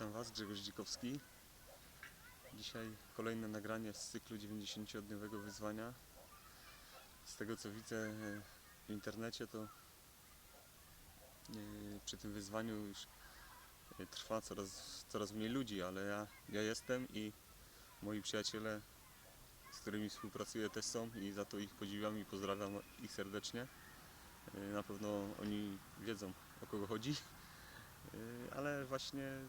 Witam Was, Grzegorz Dzikowski. Dzisiaj kolejne nagranie z cyklu 90-dniowego wyzwania. Z tego co widzę e, w internecie, to e, przy tym wyzwaniu już e, trwa coraz, coraz mniej ludzi, ale ja, ja jestem i moi przyjaciele, z którymi współpracuję też są i za to ich podziwiam i pozdrawiam ich serdecznie. Na pewno oni wiedzą o kogo chodzi. Ale właśnie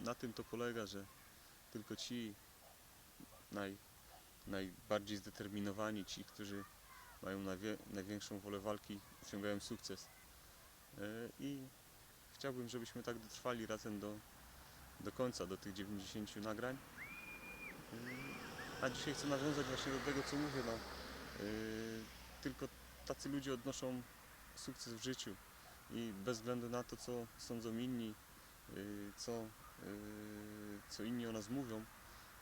na tym to polega, że tylko ci naj, najbardziej zdeterminowani, ci, którzy mają najwie, największą wolę walki, osiągają sukces. Yy, I chciałbym, żebyśmy tak dotrwali razem do, do końca, do tych 90 nagrań. Yy, A dzisiaj chcę nawiązać właśnie do tego, co mówię. No, yy, tylko tacy ludzie odnoszą sukces w życiu i bez względu na to, co sądzą inni, co, co inni o nas mówią,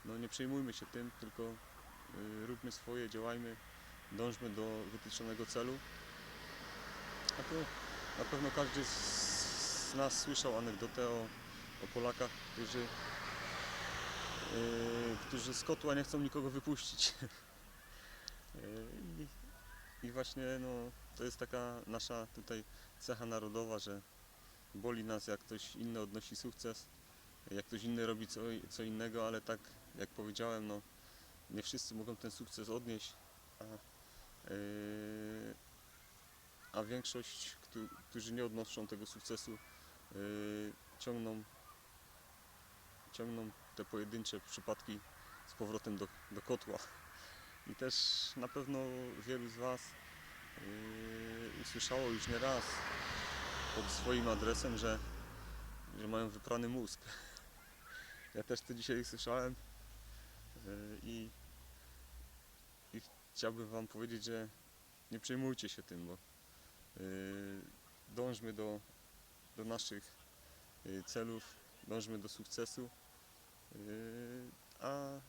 no nie przejmujmy się tym, tylko yy, róbmy swoje, działajmy, dążmy do wytyczonego celu. A to na pewno każdy z, nas słyszał anegdotę o, o Polakach, którzy, yy, którzy z kotła nie chcą nikogo wypuścić. Yy, I właśnie no, to jest taka nasza tutaj cecha narodowa, że boli nas jak ktoś inny odnosi sukces, jak ktoś inny robi co, co innego, ale tak jak powiedziałem, no, nie wszyscy mogą ten sukces odnieść, a, yy, a większość, któ- którzy nie odnoszą tego sukcesu, yy, ciągną, ciągną te pojedyncze przypadki z powrotem do, do kotła. I też na pewno wielu z Was yy, usłyszało już nie raz pod swoim adresem, że, że mają wyprany mózg. Ja też to dzisiaj słyszałem yy, i, i chciałbym Wam powiedzieć, że nie przejmujcie się tym, bo yy, dążmy do, do naszych yy, celów, dążmy do sukcesu, a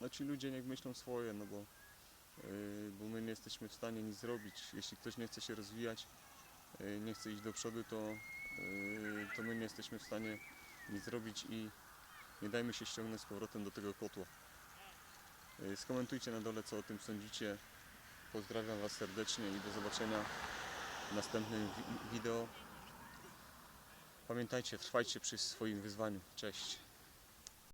no ci ludzie niech myślą swoje, no bo bo my nie jesteśmy w stanie nic zrobić. Jeśli ktoś nie chce się rozwijać, nie chce iść do przodu, to, to my nie jesteśmy w stanie nic zrobić i nie dajmy się ściągnąć z powrotem do tego kotła. Yy, Skomentujcie na dole, co o tym sądzicie. Pozdrawiam Was serdecznie i do zobaczenia w następnym wi- wideo. Pamiętajcie, trwajcie przy swoim wyzwaniu. Cześć.